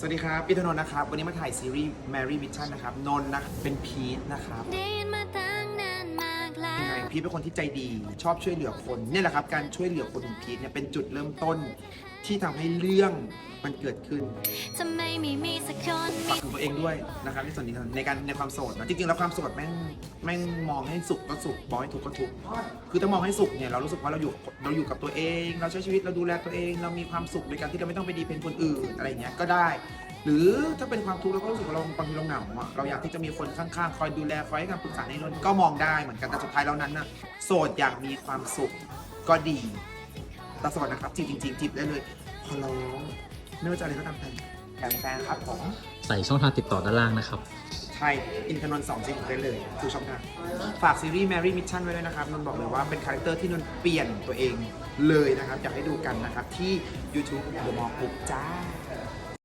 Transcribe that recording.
สวัสดีครับพี่ธนนท์นะครับ วันนี้มาถ่ายซีรีส์ Mary Mission นะครับ นนท์นะเป็นพีทนะครับได้ยินมาตั้งนานมากแล้ยังไงวพีทเป็นคนที่ใจดี ชอบช่วยเหลือคนเนี่ยแหละครับ การช่วยเหลือคนของพีทเนี่ยเป็นจุดเริ่มต้น ที่ทำให้เรื่องมันเกิดขึ้นจะไม่มีมีสักคนฝากถึงตัวเองด้วยนะครับในส่วนนี้ในการในความโสดนะจริงๆแล้วความโสดแม่งแม่งมองให้สุขก็สุขมองให้ทุกข์ก็ทุกข์คือถ้ามองให้สุขเนี่ยเรารู้สึกว่าเราอยู่เราอยู่กับตัวเอง เราใช้ชีวิตเราดูแลตัวเอง เรามีความสุขในการที่เราไม่ต้องไปดีเป็นคนอื่นอะไรเงี้ยก็ได้ หรือถ้าเป็นความทุกข์เราก็รู้สึกว่าเราบางทีเราเหงาอะเราอยากที่จะมีคนข้างๆคอยดูแลคอยให้คำปรึกษาในนนก็มองได้เหมือนกันแต่สุดท้ายแล้วนั้นน่ะโสดอยากมีความสุขก็ดีแต่โสดนะครับจีบจริงๆจีบได้เลยขอร้องไม่ว่าจะอะไรก็ตามแต่แฟนแฟนครับผมใส่ช่องทางติดต่อด้านล่างนะครับ ใช่อินทนนท์สองสิบได้เลยทุกช่องทางฝากซีรีส์ Mary Mission ไว้ด้วยนะครับนนท์บอกเลยว่าเป็นคาแรคเตอร์ที่นนท์เปลี่ยนตัวเองเลยนะครับอยากให้ดูกันนะครับที่ YouTube The Mall Group จ้า